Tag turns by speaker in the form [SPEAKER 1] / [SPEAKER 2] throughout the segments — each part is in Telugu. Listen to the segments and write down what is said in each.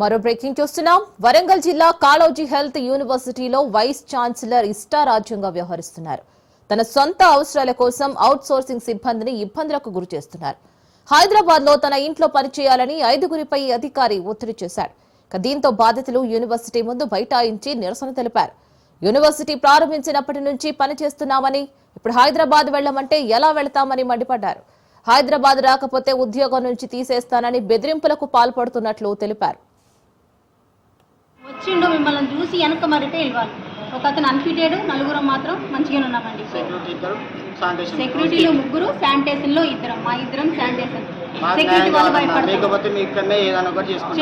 [SPEAKER 1] మరో బ్రేకింగ్ చూస్తున్నాం. వరంగల్ జిల్లా కాళోజీ హెల్త్ యూనివర్సిటీలో వైస్ ఛాన్సలర్ ఇష్టారాజ్యంగా వ్యవహరిస్తున్నారు. తన సొంత అవసరాల కోసం అవుట్ సోర్సింగ్ సిబ్బందిని ఇబ్బందులకు గురి చేస్తున్నారు. హైదరాబాద్లో తన ఇంట్లో పనిచేయాలని ఐదుగురిపై అధికారి ఒత్తిడి చేశాడు దీంతో బాధితులు యూనివర్సిటీ ముందు బైఠాయించి నిరసన తెలిపారు. యూనివర్సిటీ ప్రారంభించినప్పటి నుంచి పనిచేస్తున్నామని ఇప్పుడు హైదరాబాద్ వెళ్ళమంటే ఎలా వెళతామని మండిపడ్డారు. హైదరాబాద్ రాకపోతే ఉద్యోగం నుంచి తీసేస్తానని బెదిరింపులకు పాల్పడుతున్నట్లు తెలిపారు.
[SPEAKER 2] వచ్చిండు మిమ్మల్ని చూసి వెనక మరిటే వెళ్ళాలి ఒక అతను అన్ఫిటెడ్ నలుగురం మాత్రం మంచిగానే ఉన్నామండి. సెక్యూరిటీలో ముగ్గురు. శానిటేషన్లో ఇద్దరం. మా ఇద్దరం శానిటేషన్ సెక్యూరిటీ వాళ్ళు. భయపడతారు.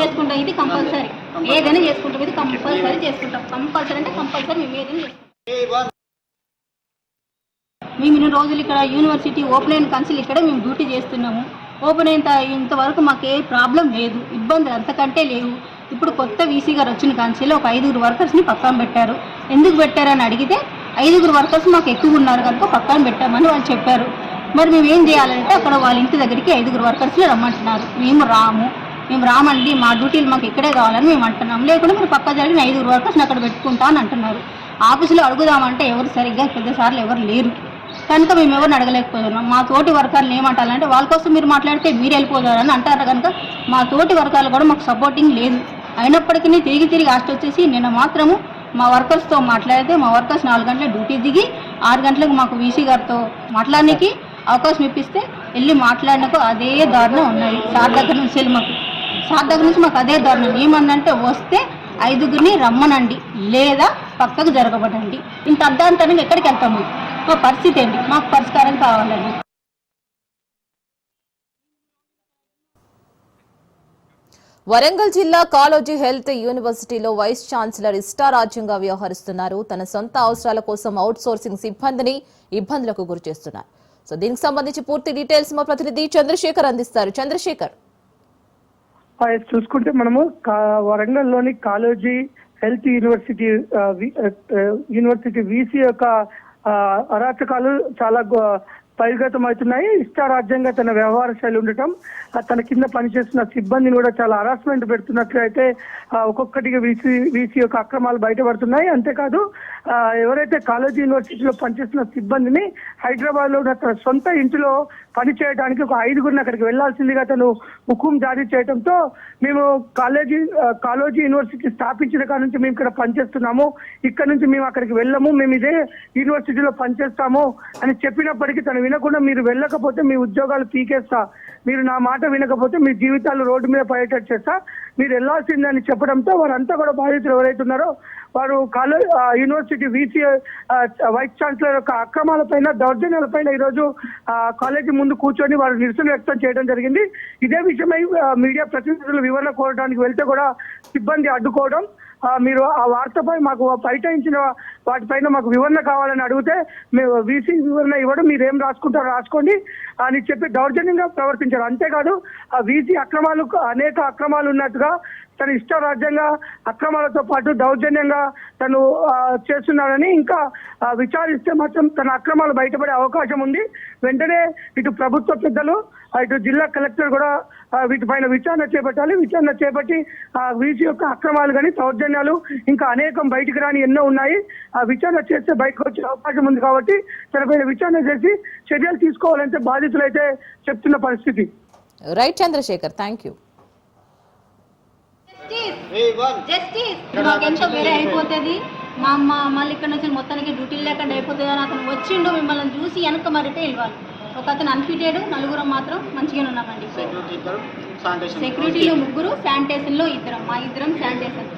[SPEAKER 3] చేసుకుంటాం.
[SPEAKER 2] ఇది కంపల్సరీ. ఏదైనా చేసుకుంటాం. ఇది కంపల్సరీ చేసుకుంటాం. కంపల్సరీ అంటే కంపల్సరీ మేము ఏదైనా చేసుకుంటాం. మేము ఇన్ని రోజులు ఇక్కడ యూనివర్సిటీ ఓపెన్ అయిన కన్సిల్ ఇక్కడ మేము డ్యూటీ చేస్తున్నాము. ఓపెన్ అయిన ఇంతవరకు మాకు ఏ ప్రాబ్లం లేదు. ఇబ్బందులు అంతకంటే లేవు. ఇప్పుడు కొత్త వీసీ గారు వచ్చిన కాన్సీలో ఒక ఐదుగురు వర్కర్స్ని పక్కన పెట్టారు. ఎందుకు పెట్టారని అడిగితే ఐదుగురు వర్కర్స్ మాకు ఎక్కువ ఉన్నారు కనుక పక్కన పెట్టామని వాళ్ళు చెప్పారు. మరి మేము ఏం చేయాలంటే అక్కడ వాళ్ళ ఇంటి దగ్గరికి ఐదుగురు వర్కర్స్ని రమ్మంటున్నారు. మేము రాము. మేము రామండి మా డ్యూటీలు మాకు ఇక్కడే కావాలని మేము అంటున్నాం. లేకుండా మీరు పక్క జరిగిన ఐదుగురు వర్కర్స్ని అక్కడ పెట్టుకుంటా అని అంటున్నారు. ఆఫీసులో అడుగుదామంటే ఎవరు సరిగ్గా పెద్దసార్లు ఎవరు లేరు. కనుక మేము ఎవరిని అడగలేకపోతున్నాం. మా తోటి వర్గాలను ఏమంటారంటే వాళ్ళ కోసం మీరు మాట్లాడితే మీరు వెళ్ళిపోతారని అంటారు కనుక మా తోటి వర్గాలు కూడా మాకు సపోర్టింగ్ లేదు. అయినప్పటికీ తిరిగి తిరిగి ఆస్ట్ వచ్చేసి నిన్న మాత్రము మా వర్కర్స్తో మాట్లాడితే మా వర్కర్స్ నాలుగు గంటల డ్యూటీ దిగి ఆరు గంటలకు మాకు వీసీ గారితో మాట్లాడడానికి అవకాశం ఇప్పిస్తే వెళ్ళి మాట్లాడినకు అదే దారుణం ఉన్నది. సార్ దగ్గర నుంచి వెళ్ళి మాకు సార్ దగ్గర నుంచి మాకు అదే దారుణం ఏమన్నంటే వస్తే ఐదుగురిని రమ్మనండి లేదా పక్కకు జరగబడండి. ఇంత అర్ధాంతరంగా ఎక్కడికి వెళ్తాము మా పరిస్థితి ఏంటి? మాకు పరిష్కారం కావాలండి.
[SPEAKER 1] వరంగల్ జిల్లా కాలోజీ హెల్త్ యూనివర్సిటీలో వైస్ ఛాన్సలర్ ఇష్టారాజ్యంగా వ్యవహరిస్తున్నారు. తన సొంత అవసరాల కోసం అవుట్ సోర్సింగ్ సిబ్బందిని ఇబ్బందులకు గురి చేస్తున్నారు. సో దీనికి సంబంధించి పూర్తి డీటెయిల్స్ మా ప్రతినిధి చంద్రశేఖర్ అందిస్తారు. చంద్రశేఖర్.
[SPEAKER 4] చూసుకుంటే మనము వరంగల్లోని కాలేజీ హెల్త్ యూనివర్సిటీ వి- యూనివర్సిటీ వీసీ యొక్క అరాచకాలు చాలా గొ- అవుతున్నాయి ఇష్టారాజ్యంగా తన వ్యవహార శైలి ఉండటం తన కింద పనిచేస్తున్న సిబ్బందిని కూడా చాలా హరాస్మెంట్ పెడుతున్నట్లు అయితే ఒక్కొక్కటిగా వీసీ వీసీ యొక్క అక్రమాలు బయటపడుతున్నాయి. అంతేకాదు ఎవరైతే కాలేజీ యూనివర్సిటీలో పనిచేస్తున్న సిబ్బందిని హైదరాబాద్లో తన సొంత ఇంటిలో పని చేయడానికి ఒక ఐదుగురిని అక్కడికి వెళ్ళాల్సిందిగా తను హుకుం జారీ చేయడంతో మేము కాలేజీ కాలేజీ యూనివర్సిటీ స్థాపించిన కాడ నుంచి మేము ఇక్కడ పనిచేస్తున్నాము. ఇక్కడ నుంచి మేము అక్కడికి వెళ్ళము. మేము ఇదే యూనివర్సిటీలో పనిచేస్తాము అని చెప్పినప్పటికీ తను వినకుండా మీరు వెళ్ళకపోతే మీ ఉద్యోగాలు పీకేస్తా. మీరు నా మాట వినకపోతే మీ జీవితాలు రోడ్డు మీద పడేటట్టు చేస్తా. మీరు వెళ్ళాల్సిందని చెప్పడంతో వారంతా కూడా బాధితులు ఎవరైతే ఉన్నారో వారు college university VC vice chancellor యొక్క అక్రమాలపైన దౌర్జన్యాలపైన ఈరోజు ఆ, కాలేజీ ముందు కూర్చొని వారు నిరసన వ్యక్తం చేయడం జరిగింది. ఇదే విషయమై మీడియా ప్రతినిధులు వివరణ కోరడానికి వెళ్తే కూడా సిబ్బంది అడ్డుకోవడం మీరు ఆ వార్తపై మాకు బయటించిన వాటిపైన మాకు వివరణ కావాలని అడిగితే మేము వీసీ వివరణ ఇవ్వడం మీరు ఏం రాసుకుంటారో రాసుకోండి అని చెప్పి దౌర్జన్యంగా ప్రవర్తించారు. అంతేకాదు ఆ వీసీ అక్రమాలు అనేక అక్రమాలు ఉన్నట్టుగా తన ఇష్ట రాజ్యంగా అక్రమాలతో పాటు దౌర్జన్యంగా తను చేస్తున్నాడని ఇంకా విచారిస్తే మాత్రం తన అక్రమాలు బయటపడే అవకాశం ఉంది. వెంటనే ఇటు ప్రభుత్వ పెద్దలు ఇటు జిల్లా కలెక్టర్ కూడా వీటిపైన విచారణ చేపట్టాలి. విచారణ చేపట్టి ఆ వీసి యొక్క అక్రమాలు కానీ దౌర్జన్యాలు ఇంకా అనేకం బయటికి రాని ఎన్నో ఉన్నాయి. ఆ విచారణ చేస్తే బయటకు వచ్చే అవకాశం ఉంది కాబట్టి తనపైన విచారణ చేసి చర్యలు తీసుకోవాలంటే బాధితులైతే చెప్తున్న పరిస్థితి.
[SPEAKER 1] Right Chandrashekar thank you
[SPEAKER 2] justice వేరే అయిపోతుంది. మా అమ్మ మళ్ళీ ఇక్కడ నుంచి మొత్తానికి డ్యూటీ లేకుండా అయిపోతుంది అని అతను వచ్చిండు మిమ్మల్ని చూసి వెనక మరిటే వెళ్ళాలి ఒక అతను అన్ఫిటెడ్ నలుగురం మాత్రం మంచిగానే ఉన్నామండి. సెక్యూరిటీలో ముగ్గురు శానిటేషన్లో ఇద్దరం. మా ఇద్దరం శానిటేషన్